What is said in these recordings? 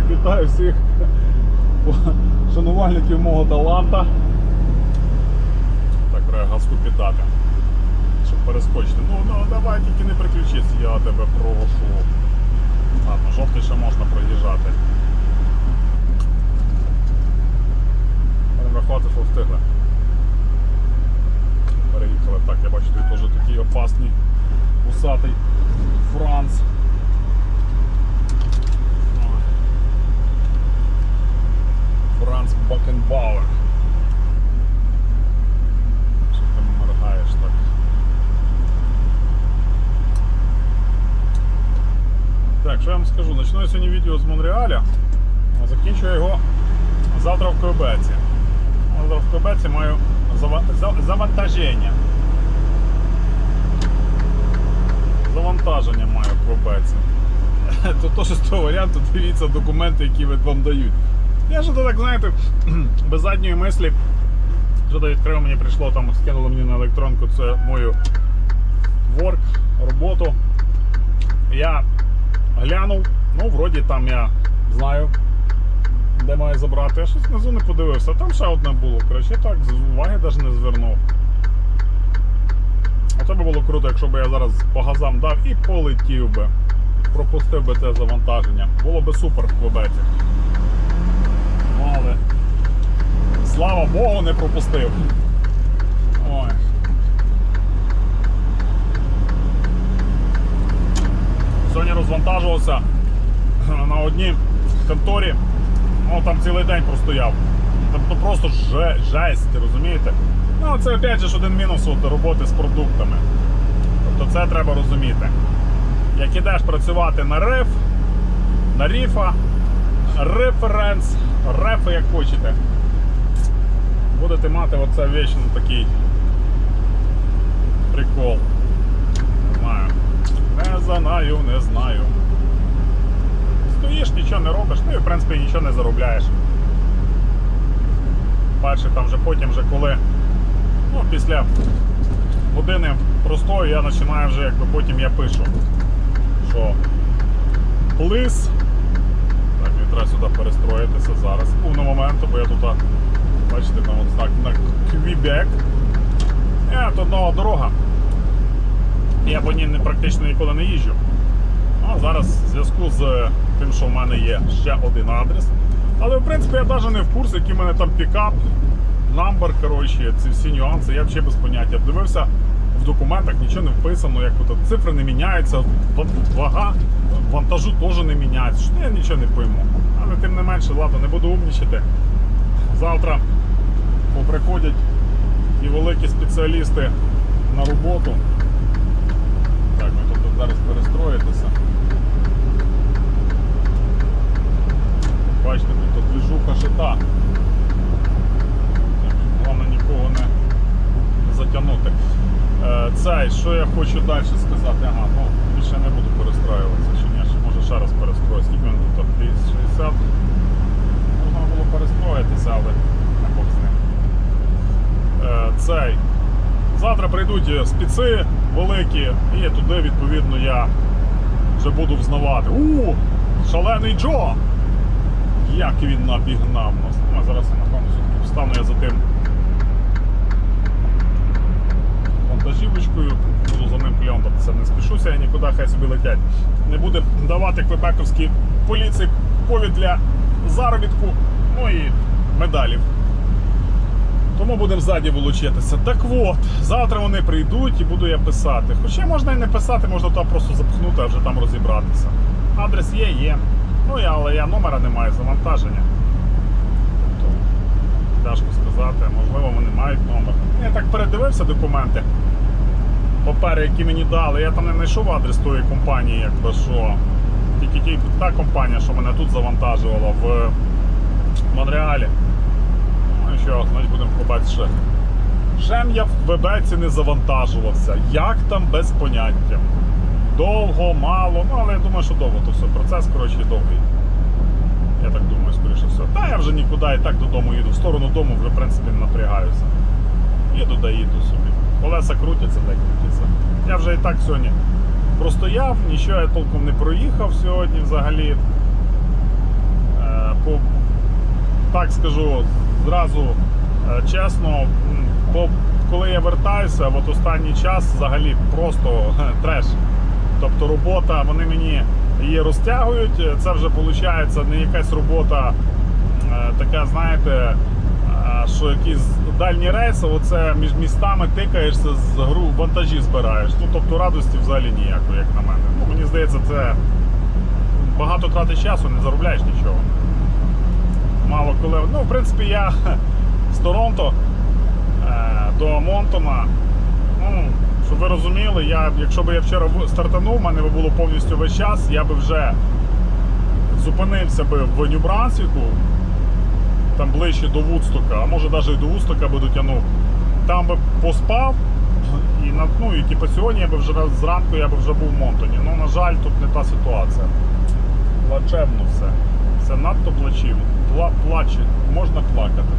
Так, вітаю всіх шанувальників мого таланта. Так, треба газку піддати, щоб перескочити. Ну, ну давай тільки не приключись, я тебе прошу. Ладно, жовтий ще можна проїжджати. Будемо рахувати, що встигли. Переїхали. Так, я бачу, тут теж такий опасний, усатий Франц. Франц Бакенбауер. Що ти моргаєш так? Так, що я вам скажу? Почну я сьогодні відео з Монреаля, а закінчу я його завтра в Квебеці. Завтра в Квебеці маю завантаження. Завантаження маю в Квебеці. То теж з того варіанту дивіться документи, які вам дають. Я ж так, знаєте, без задньої мислі. Що то відкрив, мені прийшло, там скинуло мені на електронку це мою work, роботу. Я глянув, ну, вроді там я знаю, де маю забрати. Я щось внизу не подивився. Там ще одне було. Коротше, так уваги навіть не звернув. А це би було круто, якщо б я зараз по газам дав і полетів би. Пропустив би це завантаження. Було би супер в Квебеці. Ну, Але слава Богу, не пропустив. Ой. Сьогодні розвантажувався на одній конторі. Ну, там цілий день простояв. Тобто просто же, жесть, розумієте? Ну, це опять ж один мінус от роботи з продуктами. Тобто це треба розуміти. Як ідеш працювати на риф, на ріфа, референс, рефи як хочете, будете мати оце вічно такий прикол. Не знаю. Не знаю, не знаю. Стоїш, нічого не робиш, ну і в принципі нічого не заробляєш. Бачиш, там вже потім, вже коли ну, після години простою я починаю вже, якби потім я пишу, що плис. Так, мені треба сюди перестроїтися зараз. Повного моменту, бо я тут, бачите, там от знак на Квібек. Е, тут нова дорога. Я по ній практично ніколи не їжджу. А зараз в зв'язку з тим, що в мене є ще один адрес. Але в принципі я навіть не в курсі, який в мене там пікап, намбер, коротше, ці всі нюанси, я взагалі без поняття. Дивився в документах, нічого не вписано, як от цифри не міняються, вага вантажу теж не міняється. Що я нічого не пойму. Але тим не менше, ладно, не буду умнічати. Завтра поприходять і великі спеціалісти на роботу. Так, ми тут зараз перестроїтися. Бачите, тут, движуха шита. Головне нікого не, затягнути. Е, цей, що я хочу далі сказати? Ага, ну більше не буду перестраюватися, чи ні, може ще раз перестроїтися. Скільки він тут 60. Можна було перестроїтися, але не Бог з ним. Е, цей. Завтра прийдуть спіци великі, і туди, відповідно, я вже буду взнавати. У, шалений Джо! Як він набігнав нас. Ну, зараз напевно все-таки встану я за тим вантажівочкою, буду за ним кльонтатися. Не спішуся я нікуди, хай собі летять. Не буде давати квебековській поліції повід для заробітку, ну і медалів. Тому будемо ззаді волочитися. Так от, завтра вони прийдуть і буду я писати. Хоча можна і не писати, можна там просто запхнути, а вже там розібратися. Адрес є, є. Ну, я, але я номера не маю завантаження. Тобто, тяжко сказати, можливо, вони мають номер. Я так передивився документи. Папери, які мені дали, я там не знайшов адрес тої компанії, якби що. Тільки ті- та компанія, що мене тут завантажувала в Монреалі. Ну що, будемо ще. Шем я в Вебеці не завантажувався. Як там без поняття. Довго, мало, ну але я думаю, що довго то все. Процес, коротше, довгий. Я так думаю, скоріше все. Та я вже нікуди і так додому їду. В сторону дому вже, в принципі, не напрягаюся. Їду да їду собі. Колеса крутяться, да крутяться. Я вже і так сьогодні простояв, нічого я толком не проїхав сьогодні взагалі. по, так скажу зразу е, чесно, по, коли я вертаюся, от останній час взагалі просто треш. Тобто робота, вони мені її розтягують. Це вже виходить не якась робота, е, така, знаєте, е, що якісь дальні рейси, оце між містами тикаєшся з гру вантажі збираєш. Ну тобто радості взагалі ніякої, як на мене. Ну, мені здається, це багато тратиш часу, не заробляєш нічого. Мало коли. Ну, в принципі, я Торонто е, до Монтона. Ну, щоб ви розуміли, я, якщо б я вчора стартанув, в мене було повністю весь час, я би вже зупинився би в Нью-Брансвіку, там ближче до Вудстока, а може навіть і до Вудстока би дотягнув. Там би поспав, і, ну, і типу, сьогодні я би вже зранку я би вже був в Монтоні. Ну, на жаль, тут не та ситуація. Плачевно все. Все надто плачевно. Пла, плаче, можна плакати.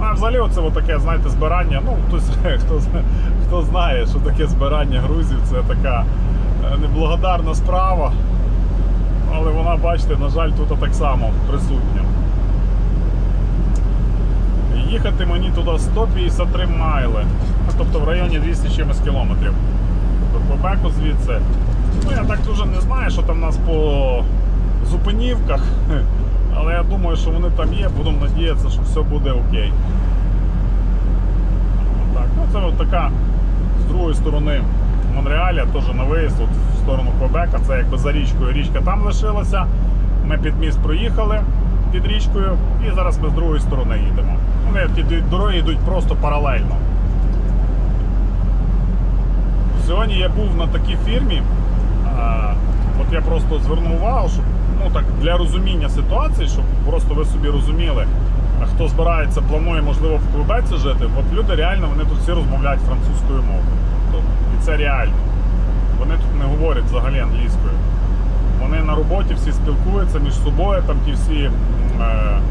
А взагалі оце таке, знаєте, збирання. Ну, хтось, хто, хто знає, що таке збирання грузів, це така е, неблагодарна справа. Але вона, бачите, на жаль, тут так само присутня. Їхати мені туди 153 майли, ну, тобто в районі 200 чимось кілометрів. До Квебеку звідси. Ну, я так дуже не знаю, що там у нас по зупинівках, але я думаю, що вони там є, будемо надіятися, що все буде окей. Так, ну це от така з другої сторони Монреаля, теж на виїзд от в сторону Квебека, це якби за річкою. Річка там лишилася. Ми під міст проїхали під річкою, і зараз ми з другої сторони їдемо. Вони ті дороги йдуть просто паралельно. Сьогодні я був на такій фірмі. От я просто звернув увагу, щоб ну так для розуміння ситуації, щоб просто ви собі розуміли, хто збирається, планує, можливо, в Квебеці жити. От люди реально вони тут всі розмовляють французькою мовою. Тобто, І це реально. Вони тут не говорять взагалі англійською. Вони на роботі всі спілкуються між собою, там ті всі е,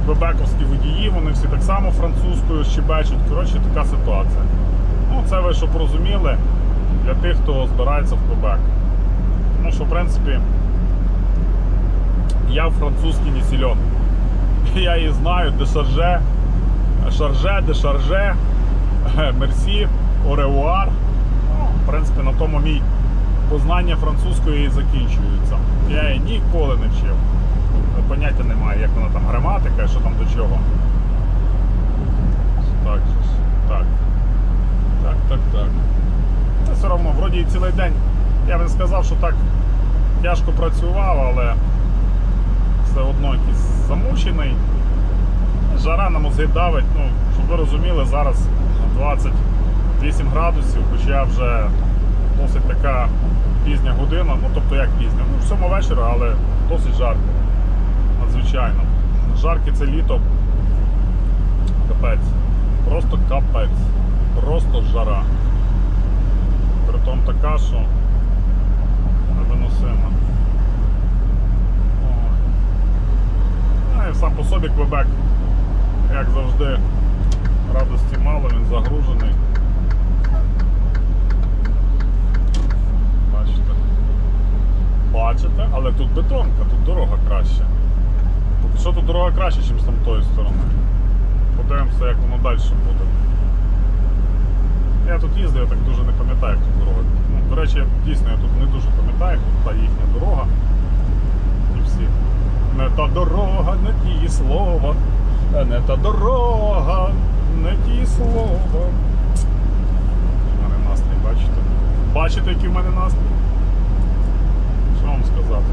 квебековські водії, вони всі так само французькою щебечуть. Коротше, така ситуація. Ну, це ви щоб розуміли для тих, хто збирається в Квебек. Ну, що, в принципі, я в французький не силен. Я її знаю, де шарже, де шарже, мерсі, оревуар. Ну, в принципі, на тому мій познання французької закінчується. Я її ніколи не вчив. Поняття немає, як вона там граматика, що там до чого. Так, так. Так, так, так. Все одно, вроді цілий день. Я б не сказав, що так тяжко працював, але все одно якийсь замучений. Жара на мозги давить, ну, щоб ви розуміли, зараз 28 градусів, хоча вже досить така пізня година, ну тобто як пізня, ну в сьому вечора, але досить жарко. Надзвичайно. Жарке це літо. Капець. Просто капець. Просто жара. Притом така, що невиносима. Ой. Ну і сам по собі Квебек, як завжди, радості мало, він загружений. Бачите? Бачите, але тут бетонка, тут дорога краща. Поки що тут дорога краще, ніж там тої сторони. Подивимося, як воно далі буде. Я тут їздив, я так дуже не пам'ятаю, як тут дорога. Ну, до речі, дійсно, я тут не дуже пам'ятаю, як тут та їхня дорога. Не та дорога, не ті слова. Е, Не та дорога, не ті слова. У мене настрій, бачите? Бачите, який в мене настрій? Що вам сказати?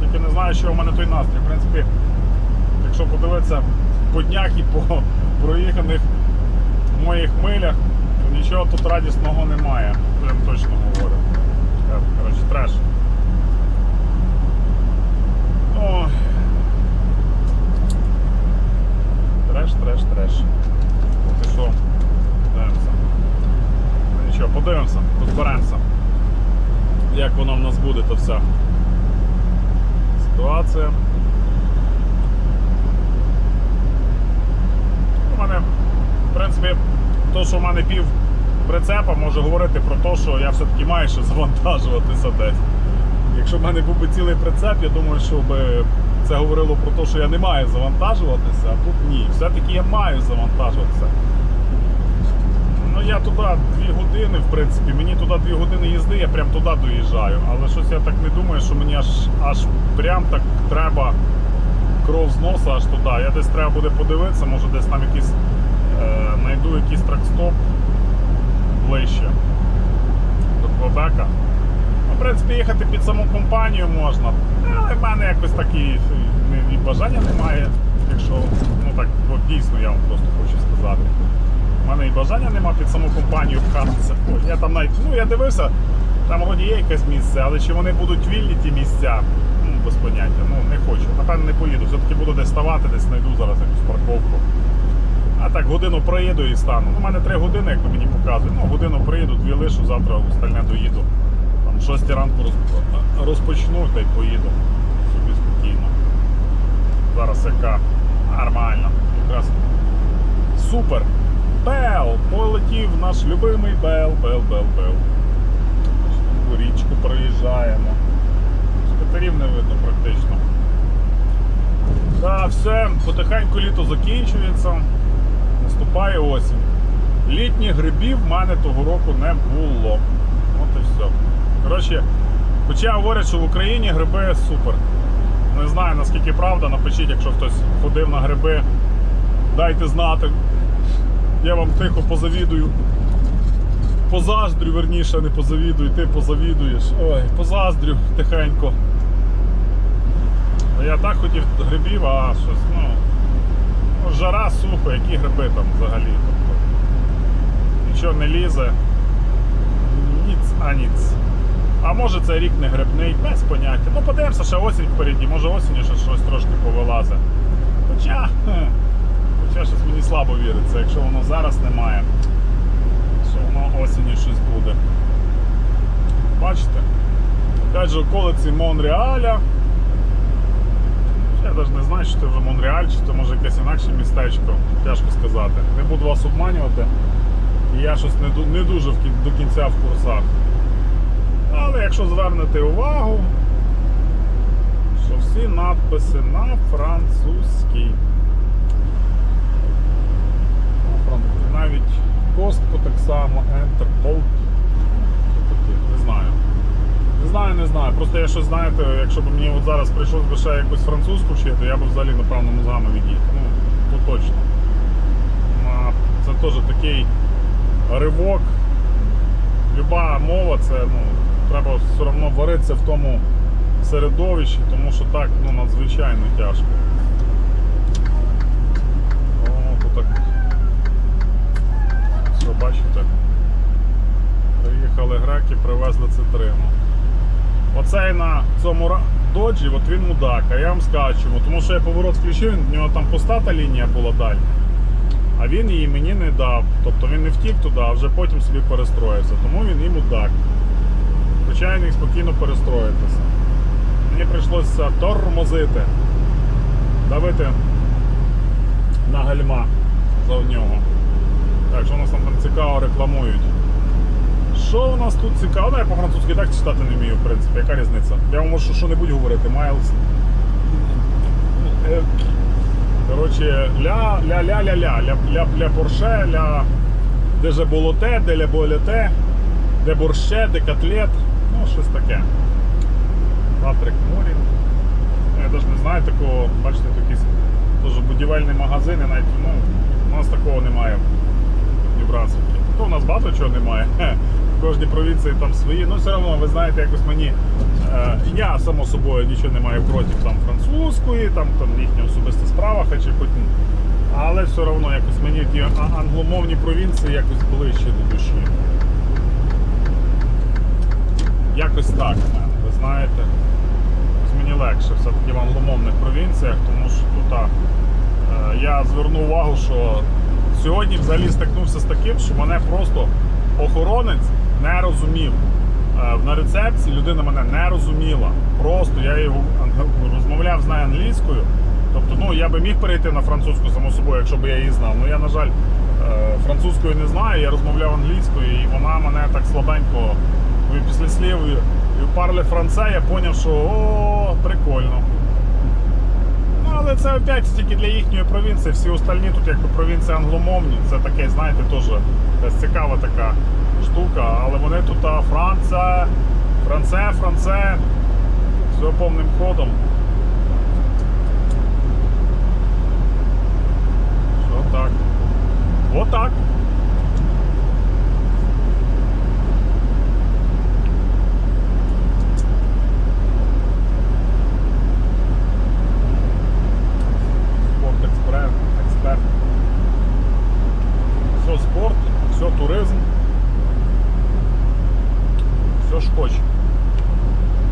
Тільки не знаю, що в мене той настрій. В принципі, якщо подивитися по днях і по проїханих моїх милях, то нічого тут радісного немає. Вам точно говорю. Е, Коротше, треш. Ой. Треш, треш, треш. Ти що? Подивимося. Ну, Нічого, подивимося, розберемося. Як воно в нас буде, то вся ситуація. У мене, в принципі, то, що в мене пів прицепа, може говорити про те, що я все-таки маю ще завантажуватися десь. Якщо в мене був би цілий прицеп, я думаю, що би це говорило про те, що я не маю завантажуватися, а тут ні. Все-таки я маю завантажуватися. Ну я туди дві години, в принципі, мені туди дві години їзди, я прям туди доїжджаю. Але щось я так не думаю, що мені аж аж прям так треба кров з носа аж туди. Я десь треба буде подивитися, може десь там якийсь е, знайду якийсь тракстоп ближче до Квебека. Ну, принципі, їхати під саму компанію можна. Але в мене якось такі і- бажання немає. Якщо, ну так, дійсно я вам просто хочу сказати. У мене і бажання нема під саму компанію пхатися. Ой, Я там навіть, ну я дивився, там вроді є якесь місце, але чи вони будуть вільні ті місця, ну, без поняття. Ну не хочу. Напевно, не поїду. Все-таки буду десь ставати, десь знайду зараз якусь парковку. А так годину проїду і стану. У мене три години, як мені показують. Ну, годину проїду, дві лишу, завтра остальне доїду. Там в 6 ранку розпочну та й поїду. Собі спокійно. Зараз яка нормально. Якраз супер. Бел! Полетів наш любимий Бел, Бел, Бел, Бел. Річку проїжджаємо. Скатерів не видно практично. Так, все, потихеньку літо закінчується. Наступає осінь. Літніх грибів в мене того року не було. Коротше, хоча говорять, що в Україні гриби супер. Не знаю наскільки правда, напишіть, якщо хтось ходив на гриби, дайте знати. Я вам тихо позавідую. Позаздрю, верніше, не позавідую, ти позавідуєш. Ой, позаздрю тихенько. Я так хотів грибів, а щось, ну, Жара, сухо, які гриби там взагалі. Тобто, нічого не лізе. Ніц, а ніц. А може це рік не грибний, без поняття. Ну подивимося, ще осінь впереді, може осінню ще щось трошки повилазе. Хоча, хоча щось мені слабо віриться, якщо воно зараз немає, що воно осінню щось буде. Бачите? Опять же, околиці Монреаля. Я навіть не знаю, чи це вже Монреаль, чи це може якесь інакше містечко. Тяжко сказати. Не буду вас обманювати. Я щось не, дуже до кінця в курсах. Але якщо звернете увагу, що всі надписи на французькій. Навіть костку так само, Enter, Hold. Не знаю. Не знаю, не знаю. Просто я щось знаєте, якщо б мені от зараз прийшлось би ще якусь французьку вчити, я б взагалі, напевно, мозгами від'їхав. Ну, то точно. Це теж такий ривок. Люба мова, це ну, треба все одно варитися в тому середовищі, тому що так ну, надзвичайно тяжко. О, так. Все, бачите. Приїхали греки, привезли цитрину. Оцей на цьому доджі, от він мудак, а я вам скажу. Тому що я поворот включив, в нього там пустата лінія була дальня. А він її мені не дав. Тобто він не втік туди, а вже потім собі перестроївся. Тому він і мудак звичайно, і спокійно перестроїтися. Мені прийшлося тормозити, давити на гальма за нього. Так, що у нас там там цікаво рекламують? Що у нас тут цікаво? Ну, я по-французьки так читати не вмію, в принципі, яка різниця? Я вам можу що-небудь говорити, Майлз. Е, коротше, ля-ля-ля-ля-ля, ля-ля порше, ля де же болоте, де ля болете, де борще, де котлет. Ну, щось таке. Патрик Морін. Я навіть не знаю такого, бачите, якийсь теж будівельний магазин, і навіть ну, у нас такого немає в Нью-Брансвікі. То у нас багато чого немає. В кожній провінції там свої. Ну, все одно, ви знаєте, якось мені. Е, я, само собою, нічого не маю проти там французької, там, там їхня особиста справа, хоч і хоч. Але все одно якось мені ті англомовні провінції якось ближче до душі. Якось так ви знаєте. Мені легше все-таки в англомовних провінціях, тому що тут а, е, я звернув увагу, що сьогодні взагалі стикнувся з таким, що мене просто охоронець не розумів. Е, На рецепції людина мене не розуміла. Просто я його розмовляв з нею англійською. Тобто, ну я би міг перейти на французьку, само собою, якщо б я її знав. Ну я, на жаль, е, французькою не знаю, я розмовляв англійською, і вона мене так слабенько після слів «You parle français, я зрозумів, що о, прикольно. Але це опять тільки для їхньої провінції. Всі остальні тут якби провінції англомовні. Це таке, знаєте, теж цікава така штука. Але вони тут а, Франце, Франце. Все повним ходом. Що так? Отак. Спорт експерт, експерт. Все спорт, все туризм. Все ж хоч.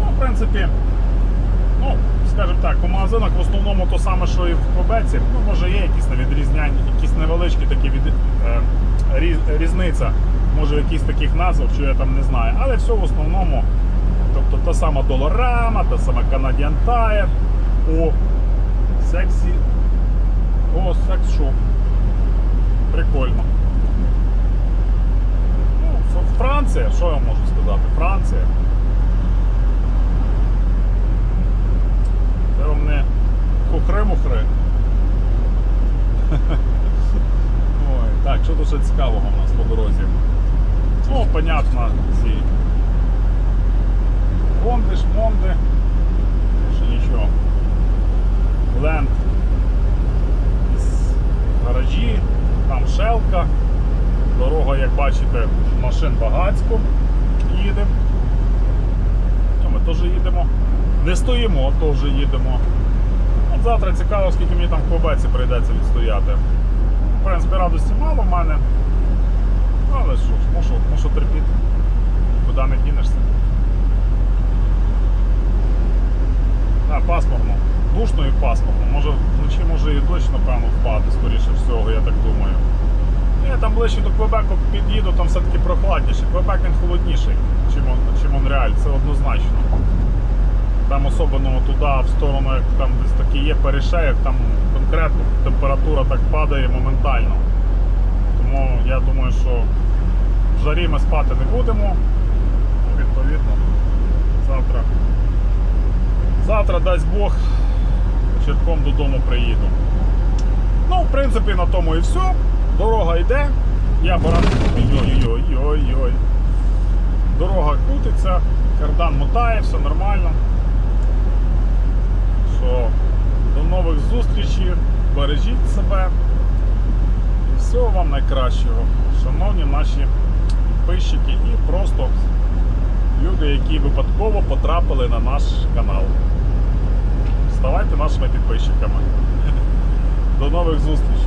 Ну, в принципі, ну, скажімо так, по магазинах в основному то саме, що і в Квебеці. Ну, може є якісь на відрізняння, якісь невеличкі такі від, е, різ- різниця. Може в якісь таких назвах, що я там не знаю. Але все в основному. Тобто та сама Долорама, та сама Canadian Tire. О, сексі. О, секс шоп. Прикольно. Ну, Ф- Франція, що я можу сказати? Франція. Це вам не хухри-мухри. Ой, так, що тут ще цікавого у нас по дорозі? Ну, понятно, ці Хонди, шмонди. Ще нічого. Ленд із гаражі, там шелка. Дорога, як бачите, машин багацько. Їдемо. Ми теж їдемо. Не стоїмо, теж їдемо. От завтра цікаво, скільки мені там в Квебеці прийдеться відстояти. В принципі, радості мало в мене. Але що ж, мушу, мушу терпіти. Куди не дінешся. Так, пасмурно. Душно і пасмурно. Може вночі може і дощ, напевно, впаде, скоріше всього, я так думаю. Я там ближче до Квебеку під'їду, там все-таки прохладніше. Квебек він холодніший, чим, Мон- чим Монреаль, це однозначно. Там особливо туди, в сторону, як там десь такі є перешеїв, там конкретно температура так падає моментально. Тому я думаю, що в жарі ми спати не будемо. Відповідно, завтра. Завтра дасть Бог, вечірком додому приїду. Ну, в принципі, на тому і все. Дорога йде. Я баран. Ой-ой-ой-ой-ой. Дорога крутиться, кардан мотає, все нормально. Що, до нових зустрічей, бережіть себе. І всього вам найкращого, шановні наші підписчики і просто люди, які випадково потрапили на наш канал. Ставайте нашими підписчиками. До нових зустрічей!